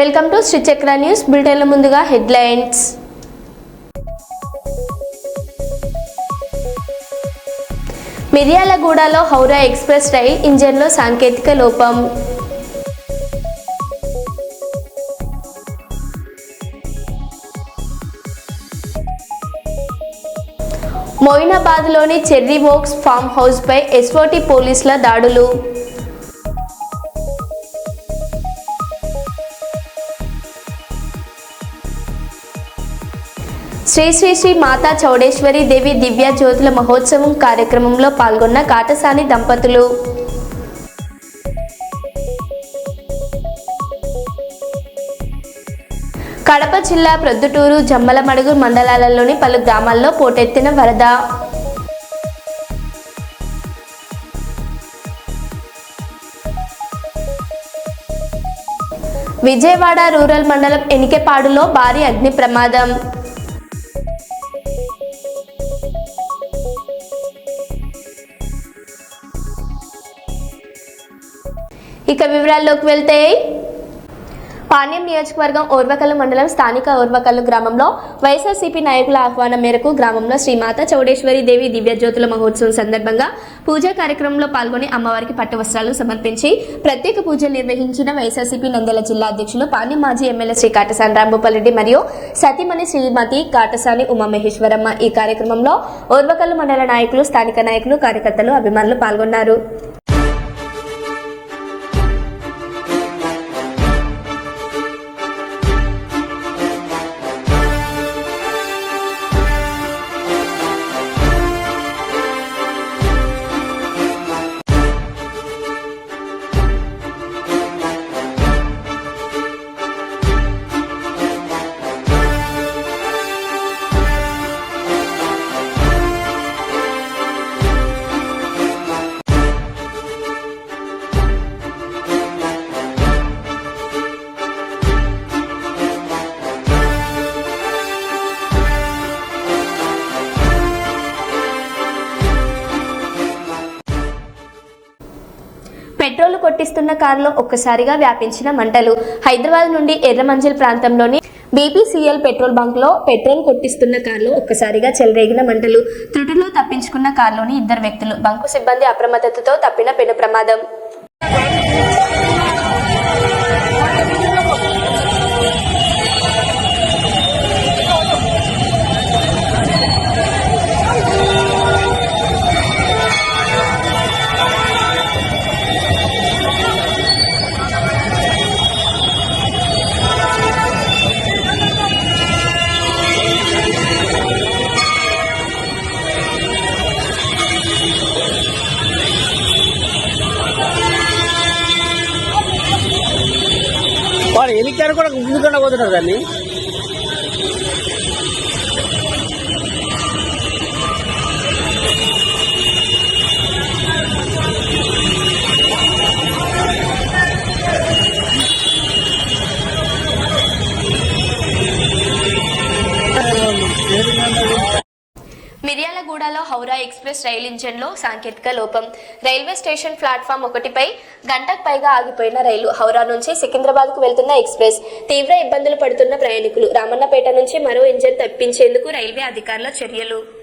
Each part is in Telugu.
వెల్కమ్ టు శ్రీచక్ర న్యూస్ బులెటిన్ల ముందుగా హెడ్లైన్స్. మిర్యాలగూడలో హౌరా ఎక్స్ప్రెస్ రైల్ ఇంజన్లో సాంకేతిక లోపం. మొయినాబాద్లోని చెర్రీ వోక్స్ ఫామ్ హౌస్పై ఎస్ఓటి పోలీసుల దాడులు. శ్రీ శ్రీ శ్రీ మాతా చౌడేశ్వరి దేవి దివ్య జ్యోతుల మహోత్సవం కార్యక్రమంలో పాల్గొన్న కాటసాని దంపతులు. కడప జిల్లా ప్రొద్దుటూరు జమ్మలమడుగు మండలాలలోని పలు గ్రామాల్లో పోటెత్తిన వరద. విజయవాడ రూరల్ మండలం ఎనికెపాడులో భారీ అగ్ని ప్రమాదం. ఇక వివరాల్లోకి వెళ్తే పాణ్యం నియోజకవర్గం ఓర్వకల్లు మండలం స్థానిక ఓర్వకల్లు గ్రామంలో వైఎస్ఆర్సీపీ నాయకుల ఆహ్వానం మేరకు గ్రామంలో శ్రీమాత చౌడేశ్వరి దేవి దివ్యజ్యోతుల మహోత్సవం సందర్భంగా పూజా కార్యక్రమంలో పాల్గొని అమ్మవారికి పట్టు వస్త్రాలు సమర్పించి ప్రత్యేక పూజలు నిర్వహించిన వైఎస్ఆర్సీపీ నందల జిల్లా అధ్యక్షులు పాణ్యం మాజీ ఎమ్మెల్యే శ్రీ కాటసాని రాంభూపాల్రెడ్డి మరియు సతీమణి శ్రీమతి కాటసాని ఉమామహేశ్వరమ్మ ఈ కార్యక్రమంలో ఓర్వకల్లు మండల నాయకులు స్థానిక నాయకులు కార్యకర్తలు అభిమానులు పాల్గొన్నారు. పెట్రోల్ కారులో ఒక్కసారిగా వ్యాపించిన మంటలు. హైదరాబాద్ నుండి ఎర్రమంజిల్ ప్రాంతంలోని బీపీసీఎల్ పెట్రోల్ బంక్లో పెట్రోల్ కొట్టిస్తున్న కారులో ఒక్కసారిగా చెలరేగిన మంటలు. త్రుటిలో తప్పించుకున్న కారులోని ఇద్దరు వ్యక్తులు బంకు సిబ్బంది అప్రమత్తతతో తప్పిన పెను ప్రమాదం. বিজ্ঞান করে ঘুষি কত টাকা জানি హౌరా ఎక్స్ప్రెస్ రైలు ఇంజన్లో సాంకేతిక లోపం. రైల్వే స్టేషన్ ప్లాట్ఫామ్ ఒకటిపై గంటకు పైగా ఆగిపోయిన రైలు హౌరా నుంచి సికింద్రాబాద్కు వెళ్తున్న ఎక్స్ప్రెస్. తీవ్ర ఇబ్బందులు పడుతున్న ప్రయాణికులు. రామన్నపేట నుంచి మరో ఇంజన్ తప్పించేందుకు రైల్వే అధికారుల చర్యలు.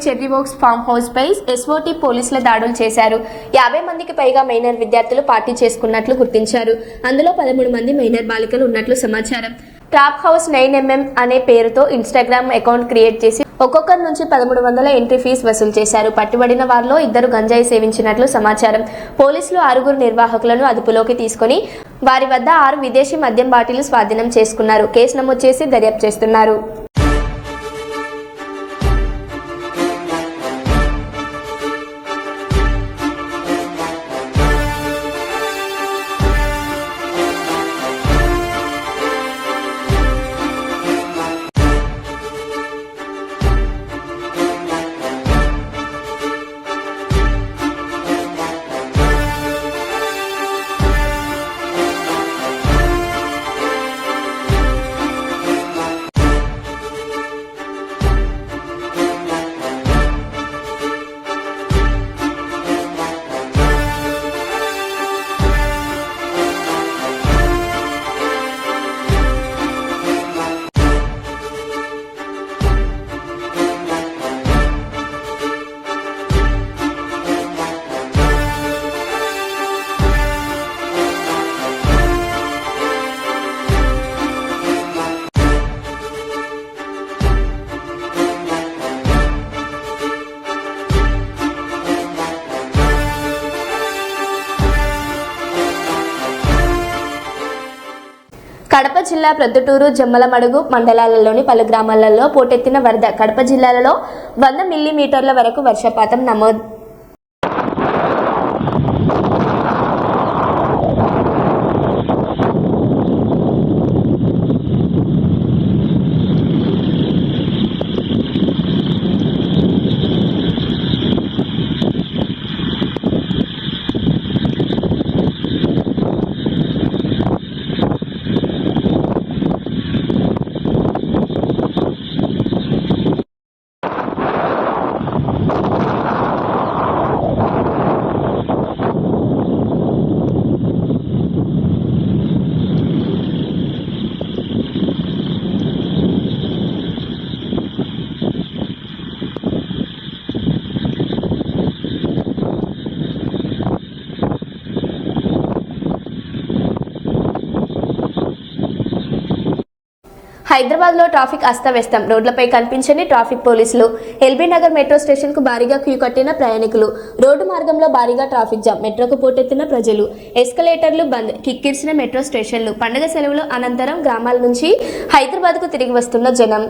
హైదరాబాద్లోని చెర్రీ ఫామ్ హౌస్ పై ఎస్ఓటీ పోలీసుల దాడులు చేశారు. యాభై మందికి పైగా మైనర్ విద్యార్థులు పార్టీ చేసుకున్నట్లు గుర్తించారు. అందులో పదమూడు మంది మైనర్ బాలికలు ఉన్నట్లు సమాచారం. ట్రాప్ హౌస్ నైన్ ఎంఎం అనే పేరుతో ఇన్స్టాగ్రామ్ అకౌంట్ క్రియేట్ చేసి ఒక్కొక్కరి నుంచి పదమూడు వందల ఎంట్రీ ఫీజు వసూలు చేశారు. పట్టుబడిన వారిలో ఇద్దరు గంజాయి సేవించినట్లు సమాచారం. పోలీసులు ఆరుగురు నిర్వాహకులను అదుపులోకి తీసుకొని వారి వద్ద ఆరు విదేశీ మద్యం బాటిల్ స్వాధీనం చేసుకున్నారు. కేసు నమోదు చేసి దర్యాప్తు చేస్తున్నారు. జిల్లా ప్రొద్దుటూరు జమ్మలమడుగు మండలాలలోని పలు గ్రామాలలో పోటెత్తిన వరద కడప జిల్లాలలో వంద మిల్లీమీటర్ల వరకు వర్షపాతం నమోదు హైదరాబాద్లో ట్రాఫిక్ అస్తవ్యస్తం. రోడ్లపై కనిపించని ట్రాఫిక్ పోలీసులు ఎల్బీ నగర్ మెట్రో స్టేషన్కు భారీగా క్యూ కట్టిన ప్రయాణికులు. రోడ్డు మార్గంలో భారీగా ట్రాఫిక్ జామ్. మెట్రోకు పోటెత్తిన ప్రజలు. ఎస్కలేటర్లు బంద్. కిక్కిర్చిన మెట్రో స్టేషన్లు. పండుగ సెలవులు అనంతరం గ్రామాల నుంచి హైదరాబాద్కు తిరిగి వస్తున్న జనం.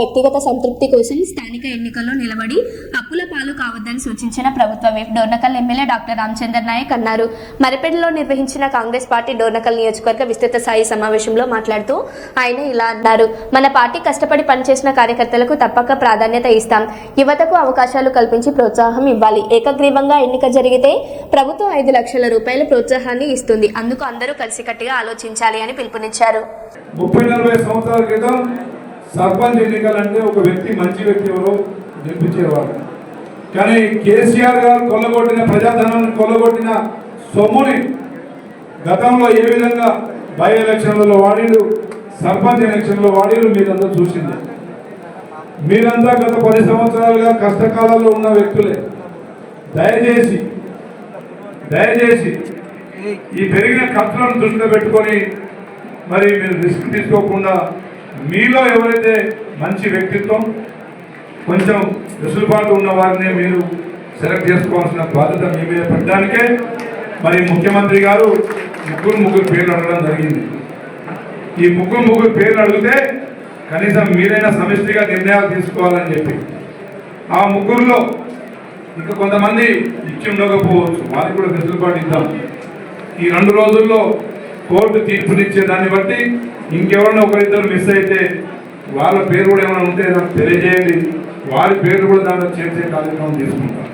వ్యక్తిగత సంతృప్తి కోసం స్థానిక ఎన్నికల్లో నిలబడి అప్పుల పాలు కావద్దని సూచించిన ప్రభుత్వ whip Dornakal MLA doctor Ramachandar Naik అన్నారు. మరిపేటలో నిర్వహించిన కాంగ్రెస్ పార్టీ డోర్నకల్ నియోజకవర్గ విస్తృత స్థాయి సమావేశంలో మాట్లాడుతూ ఆయన ఇలా అన్నారు. మన పార్టీ కష్టపడి పనిచేసిన కార్యకర్తలకు తప్పక ప్రాధాన్యత ఇస్తాం. యువతకు అవకాశాలు కల్పించి ప్రోత్సాహం ఇవ్వాలి. ఏకగ్రీవంగా ఎన్నిక జరిగితే ప్రభుత్వం ఐదు లక్షల రూపాయల ప్రోత్సాహాన్ని ఇస్తుంది. అందుకు అందరూ కలిసికట్టుగా ఆలోచించాలి అని పిలుపునిచ్చారు. ముప్పై నలభై సంవత్సరాల క్రితం సర్పంచ్ ఎన్నికలంటే ఒక వ్యక్తి మంచి వ్యక్తి ఎవరో గెలిపించేవాడు కానీ కేసీఆర్ గారు కొల్లగొట్టిన ప్రజాధనాన్ని కొల్లగొట్టిన సొమ్ముని గతంలో ఏ విధంగా బై ఎలక్షన్లలో వాడిలు సర్పంచ్ ఎలక్షన్లో వాడిలు మీరంతా చూసింది మీరంతా గత పది సంవత్సరాలుగా కష్టకాలంలో ఉన్న వ్యక్తులే. దయచేసి దయచేసి ఈ పెరిగిన ఖర్చులను దృష్టిలో పెట్టుకొని మరి మీరు రిస్క్ తీసుకోకుండా మీలో ఎవరైతే మంచి వ్యక్తిత్వం కొంచెం వెసులుబాటు ఉన్న వారినే మీరు సెలెక్ట్ చేసుకోవాల్సిన బాధ్యత మీ మీద పెట్టడానికే మరి ముఖ్యమంత్రి గారు ముగ్గురు ముగ్గురు పేర్లు అడగడం జరిగింది. ఈ ముగ్గురు ముగ్గురు పేర్లు అడిగితే కనీసం మీరైనా సమిష్టిగా నిర్ణయాలు తీసుకోవాలని చెప్పి. ఆ ముగ్గురులో ఇంకా కొంతమంది ఇచ్చి ఉండకపోవచ్చు. వారికి కూడా వెసులుబాటు ఇద్దాం. ఈ రెండు రోజుల్లో కోర్టు తీర్పునిచ్చే దాన్ని బట్టి ఇంకెవరైనా ఒకరిద్దరు మిస్ అయితే వాళ్ళ పేరు కూడా ఏమైనా ఉంటే నాకు తెలియజేయండి. వారి పేరు కూడా దాంట్లో చేర్చే కార్యక్రమం తీసుకుంటాం.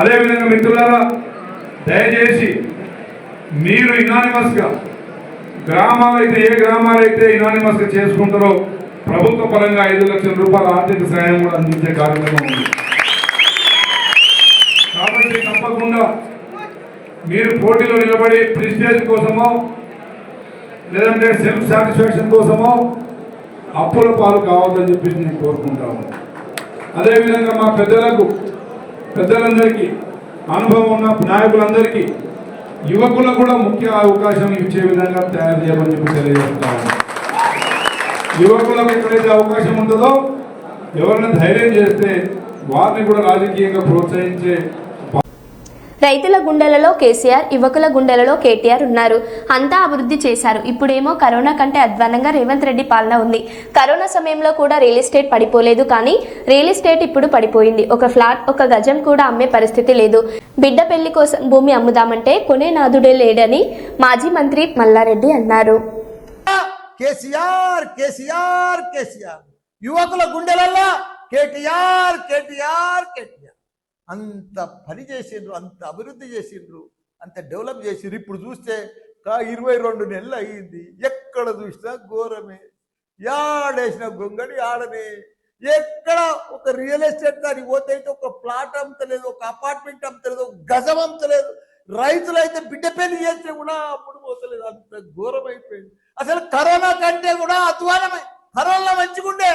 అదేవిధంగా మిత్రులారా దయచేసి మీరు ఇనానిమస్గా గ్రామాలు అయితే ఏ గ్రామాలు అయితే ఇనానిమస్గా చేసుకుంటారో ప్రభుత్వ పరంగా ఐదు లక్షల రూపాయల ఆర్థిక సహాయం కూడా అందించే కార్యక్రమం ఉంది. కాబట్టి తప్పకుండా మీరు పోటీలో నిలబడి ప్రిస్టేజ్ కోసమో లేదంటే సెల్ఫ్ సాటిస్ఫాక్షన్ కోసమో అప్పుల పాలు కావద్దని చెప్పేసి నేను కోరుకుంటాము అదేవిధంగా మా పెద్దలకు పెద్దలందరికీ అనుభవం ఉన్న నాయకులందరికీ యువకులకు కూడా ముఖ్య అవకాశం ఇచ్చే విధంగా తయారు చేయమని చెప్పి తెలియజేస్తా యువకులకు ఎక్కడైతే అవకాశం ఉంటుందో ఎవరిని ధైర్యం చేస్తే వారిని కూడా రాజకీయంగా ప్రోత్సహించే రైతుల గుండెలలో కేసీఆర్ యువకుల గుండెలలో కేటీఆర్ ఉన్నారు. అంతా అభివృద్ధి చేశారు. ఇప్పుడేమో కరోనా కంటే అధ్వానంగా రేవంత్ రెడ్డి పాలన ఉంది. కరోనా సమయంలో కూడా రియల్ ఎస్టేట్ పడిపోలేదు కానీ రియల్ ఎస్టేట్ ఇప్పుడు పడిపోయింది. ఒక ఫ్లాట్ ఒక గజం కూడా అమ్మే పరిస్థితి లేదు. బిడ్డ పెళ్ళి కోసం భూమి అమ్ముదామంటే కొనే నాదుడే లేడని మాజీ మంత్రి మల్లారెడ్డి అన్నారు. కేసీఆర్ కేసీఆర్ కేసీఆర్. యువకుల గుండెలల్లా కేటీఆర్ కేటీఆర్ కేటీఆర్. అంత పని చేసిండ్రు అంత అభివృద్ధి చేసిండ్రు అంత డెవలప్ చేసిండ్రు. ఇప్పుడు చూస్తే కా ఇరవై రెండు నెలలు అయ్యింది. ఎక్కడ చూసినా ఘోరమే. యాడేసిన గొంగడి ఆడనే ఎక్కడ ఒక రియల్ ఎస్టేట్ దానికి పోతే ఒక ప్లాట్ అమ్మతలేదు ఒక అపార్ట్మెంట్ అమ్మతలేదు ఒక గజం అమ్మతలేదు. రైతులైతే బిడ్డ పెళ్ళి చేస్తే కూడా అప్పుడు పోతలేదు. అంత ఘోరం అయిపోయింది అసలు కరోనా కంటే కూడా అధ్వానమే కరోనా మంచిగుండే.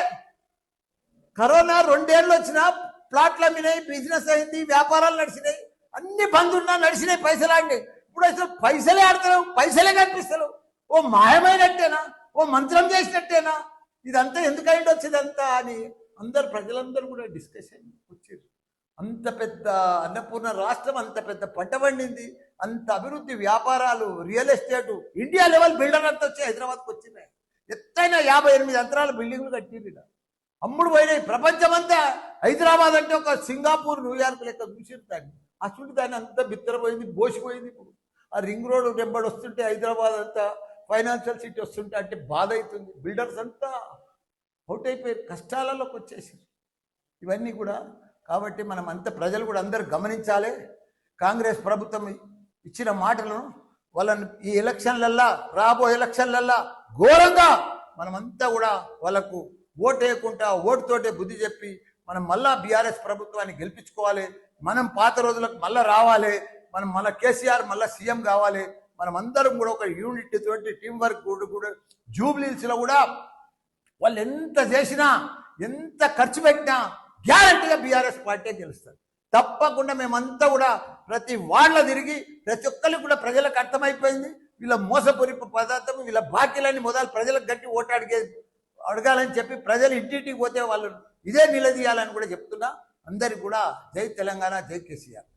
కరోనా రెండేళ్ళు వచ్చినా ప్లాట్లు అమ్మినాయి బిజినెస్ అయింది వ్యాపారాలు నడిచినాయి అన్ని బంద్ ఉన్నా నడిచినాయి పైసలు అండి ఇప్పుడు అసలు పైసలే ఆడతలేవు పైసలే కనిపిస్తలేవు. ఓ మాయమైనట్టేనా? ఓ మంత్రం చేసినట్టేనా? ఇదంతా ఎందుకైంది వచ్చిందంతా అని అందరు ప్రజలందరూ కూడా డిస్కషన్ వచ్చారు. అంత పెద్ద అన్నపూర్ణ రాష్ట్రం అంత పెద్ద పంట పండింది అంత అభివృద్ధి వ్యాపారాలు real estate India level builder అంతా వచ్చి హైదరాబాద్కి వచ్చినాయి. ఎత్తైన యాభై ఎనిమిది అంతరాల బిల్డింగ్లు కట్టిరు అమ్ముడు పోయినాయి. ప్రపంచమంతా హైదరాబాద్ అంటే ఒక సింగపూర్ న్యూయార్క్ లెక్క చూసిరు దాన్ని. ఆ చుట్టూ దాన్ని అంతా బిత్తరపోయింది బోసిపోయింది ఇప్పుడు. ఆ రింగ్ రోడ్ వెంబడి వస్తుంటే హైదరాబాద్ అంతా ఫైనాన్షియల్ సిటీ వస్తుంటే అంటే బాధ అవుతుంది బిల్డర్స్ అంతా అవుట్ అయిపోయారు కష్టాలలోకి వచ్చేసారు ఇవన్నీ కూడా కాబట్టి మనం అంత ప్రజలు కూడా అందరు గమనించాలి. కాంగ్రెస్ ప్రభుత్వం ఇచ్చిన మాటలను వాళ్ళని ఈ ఎలక్షన్లల్లా రాబో ఎలక్షన్లల్లా ఘోరంగా మనమంతా కూడా వాళ్ళకు ఓటు వేయకుండా ఓటుతోటే బుద్ధి చెప్పి మనం మళ్ళా బీఆర్ఎస్ ప్రభుత్వాన్ని గెలిపించుకోవాలి. మనం పాత రోజులకు మళ్ళీ రావాలి. మనం మళ్ళీ కేసీఆర్ మళ్ళీ సీఎం కావాలి. మనం అందరం కూడా ఒక యూనిట్ తోటి టీం వర్క్ కూడా జూబ్లీస్లో కూడా వాళ్ళు ఎంత చేసినా ఎంత ఖర్చు పెట్టినా గ్యారంటీగా బీఆర్ఎస్ పార్టీ గెలుస్తారు. తప్పకుండా మేమంతా కూడా ప్రతి వాళ్ళ తిరిగి ప్రతి ఒక్కరికి కూడా ప్రజలకు అర్థమైపోయింది. వీళ్ళ మోసపూరిపు పదార్థం వీళ్ళ బాకీలన్నీ మొదలు ప్రజలకు గట్టి ఓటాడిగే అడగాలని చెప్పి ప్రజలు ఇంటింటికి పోతే వాళ్ళు ఇదే నిలదీయాలని కూడా చెప్తున్నా. అందరికి కూడా జై తెలంగాణ జై కేసీఆర్.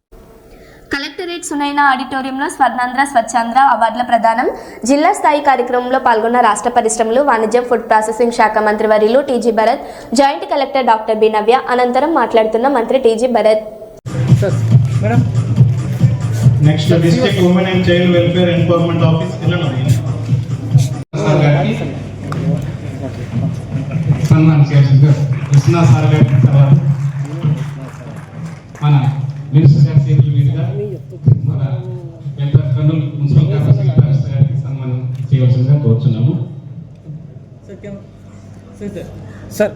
కలెక్టరేట్ సునైన ఆడిటోరియంలో స్వర్ణాంధ్ర స్వచ్ఛాంధ్ర అవార్డుల ప్రదానం. జిల్లా స్థాయి కార్యక్రమంలో పాల్గొన్న రాష్ట్ర పరిశ్రమలు వాణిజ్యం ఫుడ్ ప్రాసెసింగ్ శాఖ మంత్రి వర్యులు TG Bharat joint collector doctor B Navya. అనంతరం మాట్లాడుతున్న మంత్రి TG Bharat. Next district women and child welfare empowerment office Samman చేయాల్సింది కృష్ణ సార్ గారికి తర్వాత మన మినిస్టర్ గారి చేతుల మీదుగా మన పెద్ద కర్నూలు మున్సిపల్ కార్పొరేషన్ కమిషనర్ గారికి సన్మానం చేయవలసిందిగా కోరుచున్నాము. సార్.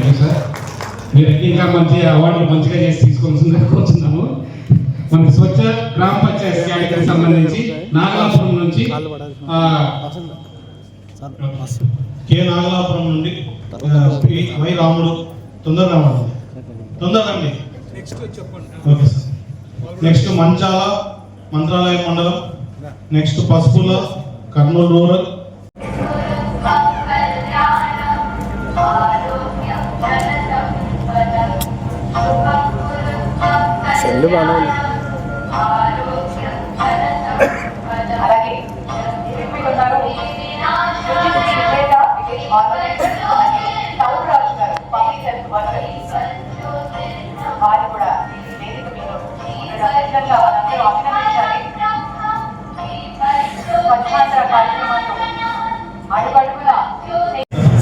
You sir. మీరు ఇంకా మంచి అవార్డులు మంచిగా చేసి తీసుకోవాల్సిందిగా కోరుచున్నాము. మనకి స్వచ్ఛ గ్రామ పంచాయతీ కేటగిరీకి సంబంధించి నాగలాపురం నుంచి కే నాగలాపురం నుండి వై రాముడు తొందరగా రావాలి. తొందరగా రండి. Okay sir. Next Manchala Mantralayam మండలం. నెక్స్ట్ పసుపుల కర్నూలు రూరల్ సెల్లు బాగా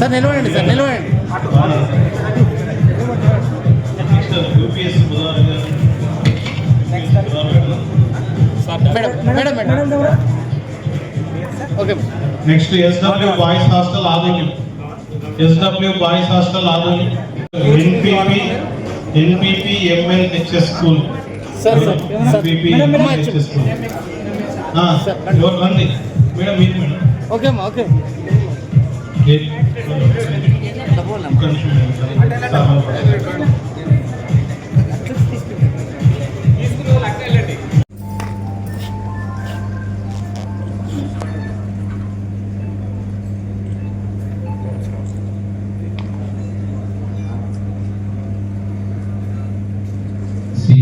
సార్ నిలవండి sir నిలవండి madam madam madam. Okay. Next SW boys hostel Adoni SW boys hostel Adoni NPP NPP ML HS school sir, sir, sir. NPP madam, madam, ML HS school ఎవరు రండి. మేడం మీరు మేడం. ఓకే అమ్మా ఓకే. ఏ-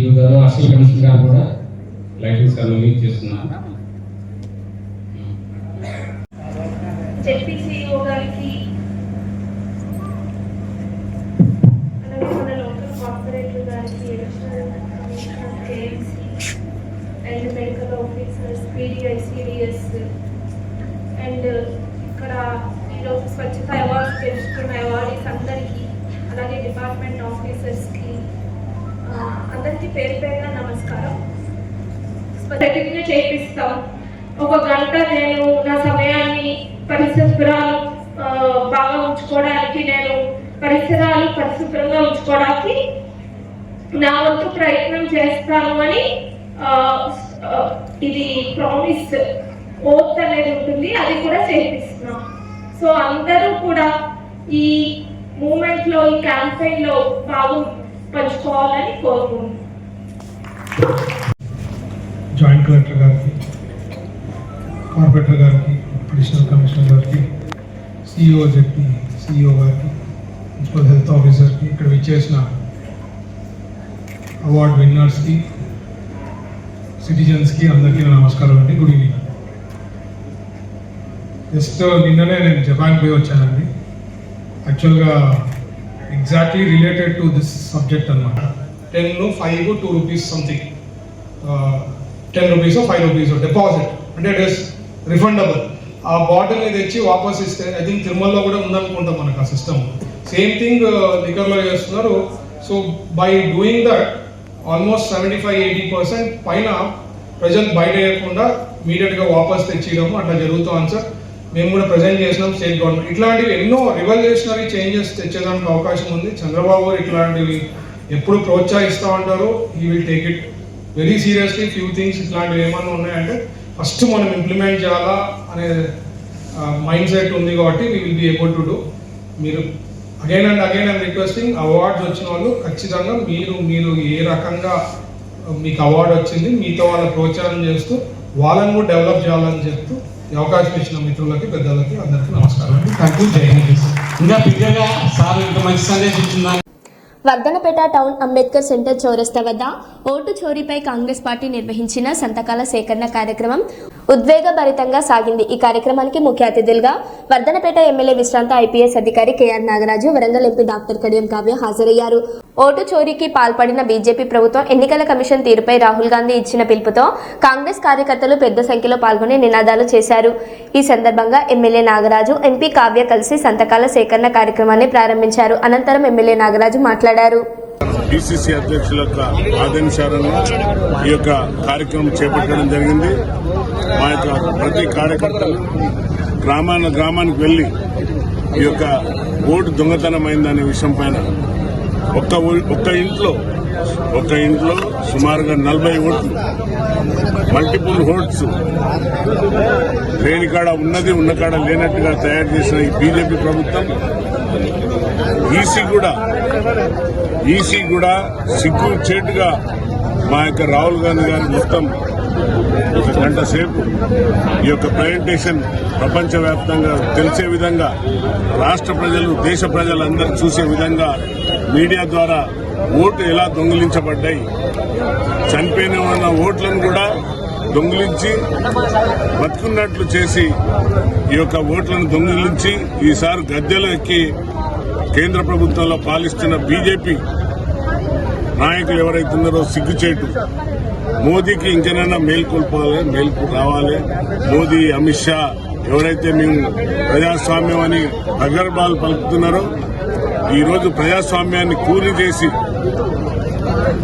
ఒక్క గారు అసిస్టెంట్ కమిషనర్ గారు కూడా లైటింగ్స్ అన్ని చేస్తున్నారు. గారికి అలాగే మన లోకల్ కార్పొరేటర్ గారికి additional commissioner KMC and medical officers PD ICDS and uh, ఇక్కడ ఈరోజు స్వచ్ఛత అవార్డ్స్ తెలుసుకున్న అవార్డీస్ అందరికీ అలాగే డిపార్ట్మెంట్ ఆఫీసర్స్కి అందరికీ పేరు పేరుగా నమస్కారం. ప్రతిజ్ఞ చేపిస్తాం. ఒక గంట నేను నా సమయాన్ని పరిశుభ్రాలు బాగా ఉంచుకోవడానికి నేను పరిసరాలు పరిశుభ్రంగా ఉంచుకోవడానికి నా వంతు ప్రయత్నం చేస్తాను అని ఇది ప్రామిస్ ఉంది అది కూడా చేపిస్తున్నాం. సో అందరూ కూడా ఈ మూమెంట్లో ఈ క్యాంపెయిన్లో భాగం పంచుకోవాలని కోరుకుంటున్నాం. జాయింట్ కలెక్టర్ గారికి కార్పొరేటర్ గారికి అడిషనల్ కమిషనర్ గారికి సిఇఓ జెడ్పీ సిఇఓ గారికి మున్సిపల్ హెల్త్ ఆఫీసర్కి ఇక్కడ విచ్చేసిన అవార్డ్ విన్నర్స్కి సిటిజన్స్కి అందరికీ నా నమస్కారం అండి. గుడ్ ఈవినింగ్ జస్ట్ నిన్ననే నేను జపాన్ పోయి వచ్చానండి. యాక్చువల్గా exactly related to this subject అనమాట ten five two rupees something. Ten rupees five rupees deposit. అంటే ఇట్ ఇస్ రిఫండబుల్. ఆ బాటిల్ని తెచ్చి వాపస్ ఇస్తే ఐ థింక్ తిరుమలలో కూడా ఉందనుకుంటాం మనకు ఆ సిస్టమ్. సేమ్ థింగ్ లిక్కర్లో చేస్తున్నారు. So by doing that almost seventy five eighty percent పైన ప్రజలు బయట వేయకుండా ఇమీడియట్గా వాపస్ తెచ్చేయడం అట్లా జరుగుతుంది సార్. మేము కూడా ప్రజెంట్ చేసినాం స్టేట్ గవర్నమెంట్. ఇట్లాంటివి ఎన్నో రివల్యూషనరీ చేంజెస్ తెచ్చేదానికి అవకాశం ఉంది. చంద్రబాబు గారు ఇట్లాంటివి ఎప్పుడు ప్రోత్సహిస్తూ ఉంటారు we will take it very seriously few things ఇట్లాంటివి ఏమన్నా ఉన్నాయంటే ఫస్ట్ మనం ఇంప్లిమెంట్ చేయాలా అనే మైండ్ సెట్ ఉంది కాబట్టి we will be able to do మీరు again and again and requesting awards వచ్చిన వాళ్ళు ఖచ్చితంగా మీరు మీరు ఏ రకంగా మీకు అవార్డు వచ్చింది మీతో వాళ్ళ ప్రోత్సాహం చేస్తూ వాళ్ళని కూడా డెవలప్ చేయాలని చెప్తూ ఈ అవకాశం ఇచ్చిన మిత్రులకి పెద్దలకి అందరికీ నమస్కారం అండి. థ్యాంక్ యూ జై హింద్ ఇంకా బిగ్గరగా సార్ ఇంత మంచి సందేశం ఇచ్చిందని వర్ధనపేట టౌన్ అంబేద్కర్ సెంటర్ చౌరస్తా వద్ద ఓటు చోరీపై కాంగ్రెస్ పార్టీ నిర్వహించిన సంతకాల సేకరణ కార్యక్రమం ఉద్వేగభరితంగా సాగింది. ఈ కార్యక్రమానికి ముఖ్య అతిథులుగా వర్ధనపేట ఎమ్మెల్యే విశ్రాంత ఐపీఎస్ అధికారి KR Nagaraju Warangal MP doctor Kadiyam Kavya హాజరయ్యారు. ఓటు చోరీకి పాల్పడిన బీజేపీ ప్రభుత్వం ఎన్నికల కమిషన్ తీరుపై రాహుల్ గాంధీ ఇచ్చిన పిలుపుతో కాంగ్రెస్ కార్యకర్తలు పెద్ద సంఖ్యలో పాల్గొని నినాదాలు చేశారు. ఈ సందర్భంగా ఎమ్మెల్యే నాగరాజు ఎంపీ కావ్య కలిసి సంతకాల సేకరణ కార్యక్రమాన్ని ప్రారంభించారు. అనంతరం ఎమ్మెల్యే నాగరాజు మాట్లాడారు. పిసిసి అధ్యక్షుల యొక్క ఆదేశాలను ఈ యొక్క కార్యక్రమం చేపట్టడం జరిగింది. మా యొక్క ప్రతి కార్యకర్తలు గ్రామాన గ్రామానికి వెళ్ళి ఈ యొక్క ఓటు దొంగతనమైందనే విషయం పైన ఒక్క ఒక్క ఇంట్లో ఒక్క ఇంట్లో సుమారుగా నలభై ఓట్లు మల్టిపుల్ ఓట్స్ లేని కాడ ఉన్నది ఉన్న కాడ లేనట్టుగా తయారు చేసిన ఈ బీజేపీ ప్రభుత్వం ఈసీ కూడా ఈసీ కూడా సిగ్గు చేటుగా మా యొక్క రాహుల్ గాంధీ గారి మొత్తం ఒక గంట సేపు ఈ యొక్క ప్రజెంటేషన్ ప్రపంచవ్యాప్తంగా తెలిసే విధంగా రాష్ట్ర ప్రజలు దేశ ప్రజలందరూ చూసే విధంగా మీడియా ద్వారా ఓట్లు ఎలా దొంగిలించబడ్డాయి? చనిపోయిన ఉన్న ఓట్లను కూడా దొంగిలించి బతుకున్నట్లు చేసి ఈ యొక్క ఓట్లను దొంగిలించి ఈసారి గద్దెలు ఎక్కి కేంద్ర ప్రభుత్వంలో పాలిస్తున్న బీజేపీ నాయకులు ఎవరైతే ఉన్నారో సిగ్గుచేటు. మోదీకి ఇంకనైనా మేల్కొల్పాలి మేల్కు రావాలి. మోదీ అమిత్ షా ఎవరైతే మేము ప్రజాస్వామ్యం అని అగర్బాల్ పలుకుతున్నారో ఈరోజు ప్రజాస్వామ్యాన్ని కూలి చేసి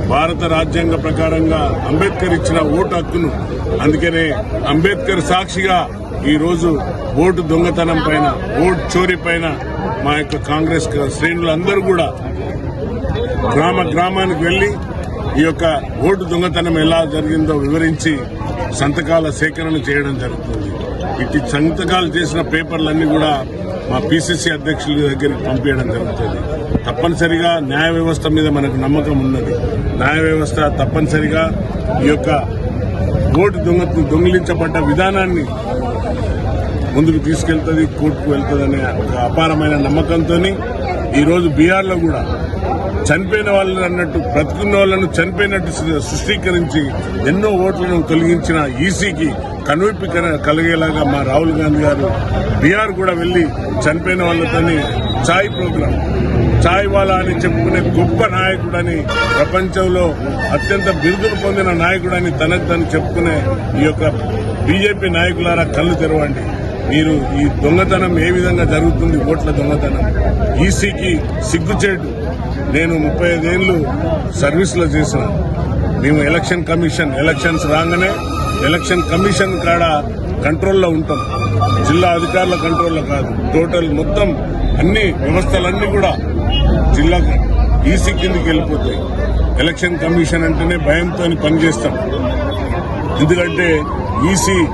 భారత రాజ్యాంగ ప్రకారంగా అంబేద్కర్ ఇచ్చిన ఓటు హక్కును అందుకనే అంబేద్కర్ సాక్షిగా ఈరోజు ఓటు దొంగతనం పైన ఓటు చోరీ పైన మా యొక్క కాంగ్రెస్ శ్రేణులందరూ కూడా గ్రామ గ్రామానికి వెళ్ళి ఈ యొక్క ఓటు దొంగతనం ఎలా జరిగిందో వివరించి సంతకాల సేకరణ చేయడం జరుగుతుంది. ఇటు సంతకాలు చేసిన పేపర్లన్నీ కూడా మా పిసిసి అధ్యక్షుల దగ్గరికి పంపించడం జరుగుతుంది. తప్పనిసరిగా న్యాయ వ్యవస్థ మీద మనకు నమ్మకం ఉన్నది. న్యాయ వ్యవస్థ తప్పనిసరిగా ఈ యొక్క ఓటు దొంగ దొంగిలించబడ్డ విధానాన్ని ముందుకు తీసుకెళ్తుంది కోర్టుకు వెళ్తుందనే ఒక అపారమైన నమ్మకంతో ఈరోజు బీఆర్లో బీహార్లో కూడా చనిపోయిన వాళ్ళని అన్నట్టు బ్రతుకున్న వాళ్ళను చనిపోయినట్టు సృష్టీకరించి ఎన్నో ఓట్లను తొలగించిన ఈసీకి కనువిప్పి కలిగేలాగా మా రాహుల్ గాంధీ గారు బీహార్ కూడా వెళ్ళి చనిపోయిన వాళ్ళతోని ఛాయ్ ప్రోగ్రాం ఛాయ్ వాలా అని చెప్పుకునే గొప్ప నాయకుడని ప్రపంచంలో అత్యంత బిరుదులు పొందిన నాయకుడని తనకు తను చెప్పుకునే ఈ యొక్క బీజేపీ నాయకులారా కళ్ళు తెరవండి. మీరు ఈ దొంగతనం ఏ విధంగా జరుగుతుంది ఓట్ల దొంగతనం? ఈసీకి సిగ్గుచేటు. నేను ముప్పై ఐదేళ్ళు సర్వీస్లో చేసిన మేము ఎలక్షన్ కమిషన్ ఎలక్షన్స్ రాగానే ఎలక్షన్ కమిషన్ కాడ కంట్రోల్లో ఉంటాం. జిల్లా అధికారుల కంట్రోల్లో కాదు. టోటల్ మొత్తం అన్ని వ్యవస్థలన్నీ కూడా జిల్లా ఈసీ కిందికి వెళ్ళిపోతాయి. ఎలక్షన్ కమిషన్ అంటేనే భయంతో పనిచేస్తాం. ఎందుకంటే ఈసీ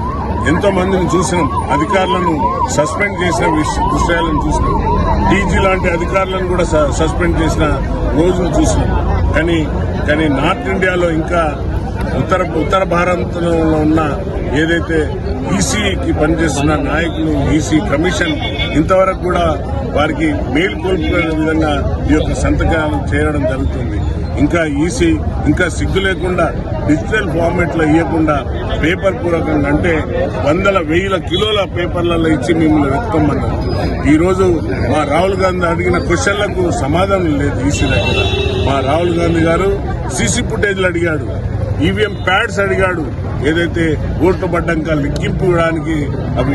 ఎంతో మందిని చూసినాం. అధికారులను సస్పెండ్ చేసిన విష- విషయాలను చూసినాం. డీజీ లాంటి అధికారులను కూడా స- సస్పెండ్ చేసిన రోజులు చూసినాం. కానీ కానీ నార్త్ ఇండియాలో ఇంకా ఉత్తర ఉత్తర భారతంలో ఉన్న ఏదైతే ఈసీకి పనిచేస్తున్న నాయకులు ఈసీ కమిషన్ ఇంతవరకు కూడా వారికి మేలు కోల్పోయే విధంగా ఈ యొక్క సంతకాలు చేయడం జరుగుతుంది. ఇంకా ఈసీ ఇంకా సిగ్గు లేకుండా డిజిటల్ ఫార్మేట్లో ఇవ్వకుండా పేపర్ పూర్వకంగా అంటే వందల వేల కిలోల పేపర్లలో ఇచ్చి మిమ్మల్ని వెతుకోమన్నారు ఈరోజు మా రాహుల్ గాంధీ అడిగిన క్వశ్చన్లకు సమాధానం లేదు ఈసీ దగ్గర. మా రాహుల్ గాంధీ గారు సీసీ ఫుటేజ్లు అడిగాడు. ఈవీఎం ప్యాడ్స్ అడిగాడు. ఏదైతే ఓట్లు పడ్డాక లిక్కింపు ఇవ్వడానికి అవి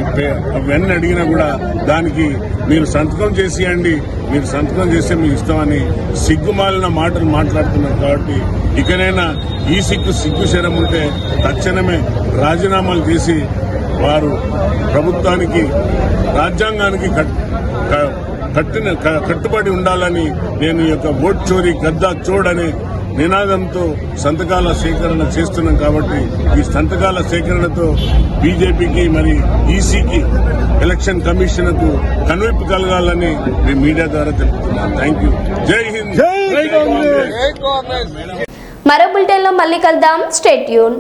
అవన్నీ అడిగినా కూడా దానికి మీరు సంతకం చేసేయండి. మీరు సంతకం చేస్తే మీకు ఇస్తామని సిగ్గుమాలిన మాటలు మాట్లాడుతున్నారు కాబట్టి ఇకనైనా ఈ సిగ్గు సిగ్గు శరం ఉంటే తక్షణమే రాజీనామాలు చేసి వారు ప్రభుత్వానికి రాజ్యాంగానికి కట్టిన క- కట్టుబడి ఉండాలని నేను ఈ యొక్క ఓట్ చోరీ గద్దా చోడనే నినాదంతో సంతకాల సేకరణ చేస్తున్నాం కాబట్టి ఈ సంతకాల సేకరణతో బీజేపీకి మరి ఈసీకి ఎలక్షన్ కమిషన్కు కనువిప్పు కలగాలని మీ మీడియా ద్వారా తెలుపుతున్నాను థ్యాంక్ యూ జై హింద్. మరో బులెటిన్లో మళ్ళీ కలుద్దాం. స్టేట్ యూన్